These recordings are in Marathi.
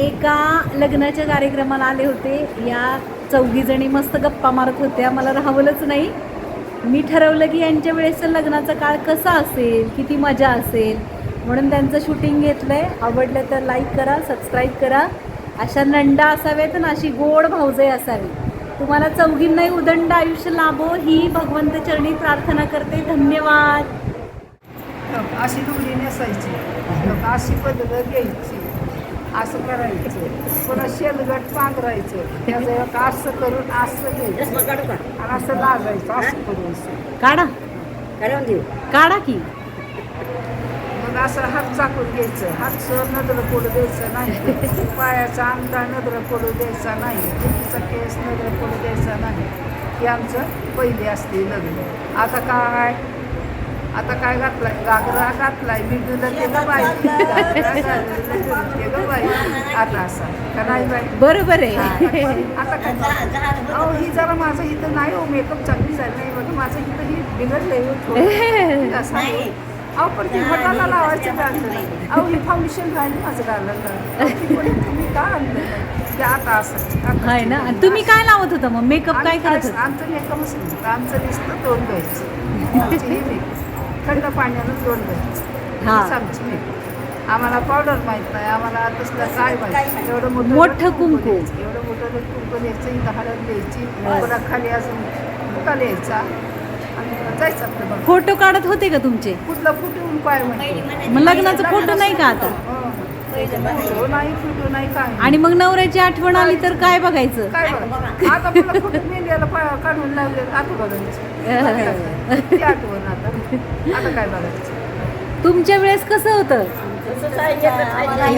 एका लग्नाच्या कार्यक्रमाला आले होते. या चौघीजणी मस्त गप्पा मारत होत्या. मला राहवलंच नाही. मी ठरवलं की यांच्या वेळेसचा लग्नाचा काळ कसा असेल? किती मजा असेल? म्हणून त्यांचं शूटिंग घेतलं आहे आवडलं तर लाईक करा सबस्क्राईब करा. अशा नंडा असाव्यात आणि अशी गोड भावजय असावी. तुम्हाला चौघींनाही उदंड आयुष्य लाभो ही भगवंत चरणी प्रार्थना करते. धन्यवाद. अशी डुगरी नसायची. अशी पद्धत घ्यायची. असं करायचं. पुन्हा शेलगट पांघरायचं. त्याचं एक असं करून असं घ्यायचं. आणि असं लागायचं असं करून काढा. काढा की. मग असं हात चाकून घ्यायचं. हातचं नजर पडू द्यायचं नाही. पायाचा अंगठा नजर पडू द्यायचा नाही. मुलीचा केस नजर पडू द्यायचा नाही. हे आमचं पहिले असते लग्न. आता काय? आता काय घातलाय? घागरा घातलाय. मी गेलं बाई. बाई. आता असा. का नाही बाई? बरोबर आहे. आता काय अहो ही जरा माझं इथं नाही हो. मेकअप चांगली झाली नाही. बघा माझं इथं ही बिघडलंय हो. असं आहे. अहो पण ती हटाला लावायचं घाललं अहो ही फाउंडेशन घालली माझं पण तुम्ही का आणलं? ते आता असं. आहे ना. तुम्ही काय लावत होता मग? मेकअप काय करत आमचं मेकअपच आमचं आमची ही makeup. थंड पाण्यानं हा. हीच आमची. आम्हाला पावडर माहीत नाही आम्हाला तसलं काय माहीत एवढं मोठं मोठं कुंकू. द्यायचं. एवढं मोठं कुंकू द्यायचं इथं हळद द्यायची पुन्हा खाली अजून द्यायचा आणि पुन्हा जायचं आपलं बघ फोटो काढत होते का तुमचे कुठला फुटून काय म्हणते मग लग्नाचा फोटो नाही का आता फोटो नाही फुटू नाही काय नाही. आणि मग नवऱ्याची आठवण आली तर काय बघायचं? काय बघा आता मला फुटून मेंद्याला पा- काढून लावले आता बघायचं. ती आठवण आता. आता काय बघायचं? तुमच्या वेळेस कसं होतं?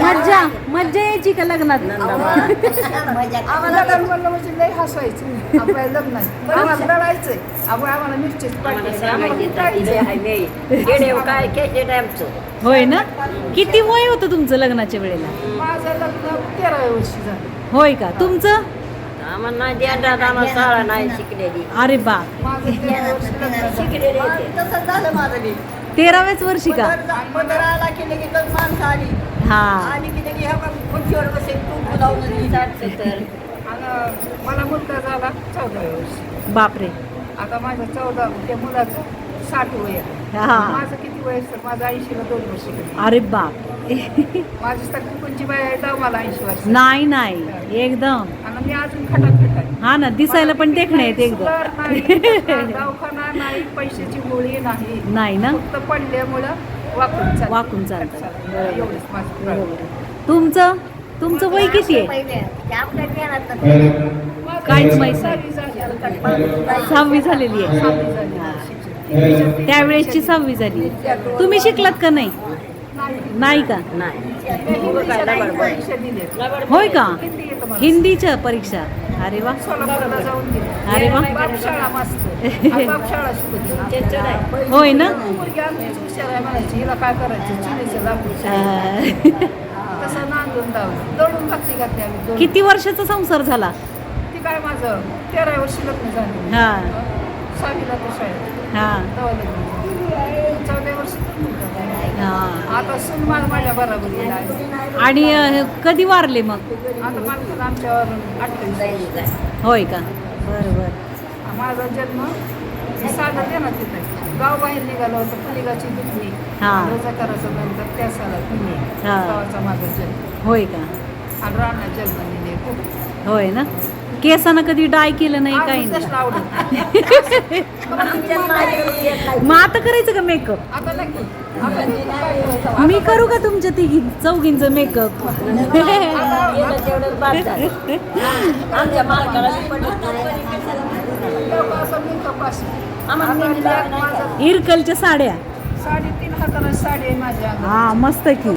मज्जा मज्जा यायची का लग्नात? आम्हाला लग्न म्हणलं म्हणजे लय आपल्या लढायचंय आपण आम्हाला मिरचीच पाहिजे डॅमचं होय ना? किती वय होतं तुमचं लग्नाच्या वेळेला? माझं लग्न तेरा वर्षी झालं. होय का? तुमचं? आम्हाला नाही द्या आम्हाला शाळा नाही शिकलेली. अरे बा माझं तेरा वर्षी लग्न झालं. शिकलेली तेराव्याच वर्षी का? की माणसं आली हा. आली की ह्या खुर्चीवर बसेल लावून दिली. आणि मला मुलगा झाला चौदा वर्षी. बापरे. आता माझं चौदा त्या मुलाचं. साठ वय आहे. हा. माझं किती वय सर? माझं ऐंशीला दोन वर्ष गेली. अरे बाप माझी सगळी कोणची बाय आहे मला ऐंशी वर्ष. नाही नाही. एकदम. आणि मी अजून खटाखट आहे. हा ना दिसायला पण देखणे आहेत नाही, एकदम दवाखाना नाही पैशाची गोळी नाही. नाही ना? फक्त पडल्यामुळं वाकून चालतं. वाकून चालतं. एवढंच माझं. बरोबर. तुमचं? तुमचं वय किती आहे. काहीच माहीत नाही. सहावी झालेली आहे. सहावी झाली. त्यावेळेसची सहावी झाली तुम्ही शिकलात का नाही नाही का परीक्षा दिली. होय का. हिंदीच्या परीक्षा अरे वा सोलापूरला जाऊन दिली. अरे वा. होय ना. किती वर्षाचा संसार झाला ती काय माझं तेरा वर्षी लग्न झालं हा सहावीला तर शाळेत. हा. तेव्हा लग्न झालं. चौदा वर्षी तर मुलगा झाला. हा. आता सून मला माझ्या बरोबर आहे. आणि अं, कधी वारले मग? आता मला आमच्यावर अठ्ठावीस वर्ष. होय का? बरं बरं. माझा जन्म साधा येत आहे. गाव बाहेर निघालं होतं पुलिगाची दुखणी हा. रजाकाराचं नंतर त्या सालात पुणे हा. गावाचा माझा जन्म. होय का? आणि राणा जन्म दिले खूप होय ना? केसानं कधी डाय केलं नाही काही नाही. मग आता करायचं का मेकअप? मी करू का तुमच्या तिघी चौघींचं मेकअप इरकलच्या साड्या. साडेतीन हजाराची साडी आहे माझ्या. हा मस्त की.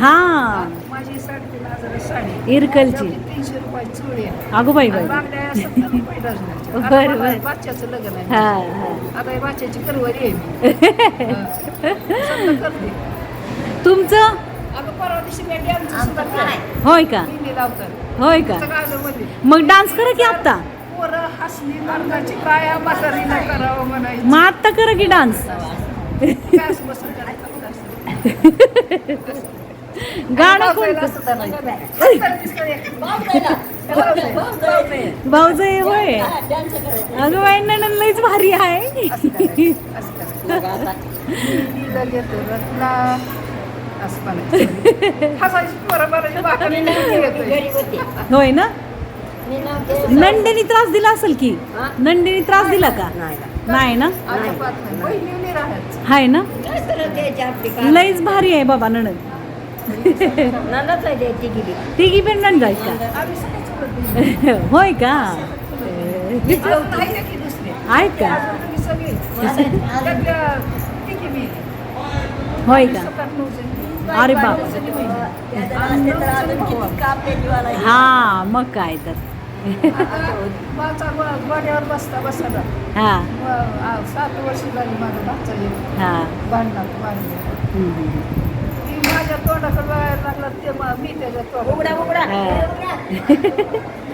हा. माझी साडी. इरकलची. तीनशे रुपयाची आहे. अगो बाई बाई. बांगड्या सत्तर रुपये डझनाच्या. आता बरं, बरं. बाच्याचं लग्न आहे. हा हा. आता बाच्याची करवरी आहे मी. हा. सत्तर करते. तुमचं? अगं परवा दिवशी मी सुद्धा केलं. होय का? मेहंदी लावतात होय का? मध्ये मग डान्स करा की आता पोरं हसली मार्गाची काय म्हातारीला करावं म्हणायचं. मग आत्ता करा की डान्स. काय असं बसून करायचं असं. गाणं कोण भाऊजाईला सुद्धा नाही. म्हातारं दिसतं एक. भाऊजाई, भाऊजाई. भाऊजाई होय अगं बाई लईच भारी आहे. होय ना. नंदिनी त्रास दिला असेल की? नंदिनी त्रास दिला का नाही ना. हाय ना लईच भारी आहे बाबा नणंद तिघी पण सगळेच बोलतो. होय का? आहेत का. होय का. अरे बाप. हा मग काय तर गोड्यावर बसता बसायला हा सात वर्ष झाली माझा भाचा हा भांडणात मारले हम्म, हम्म. ती माझ्या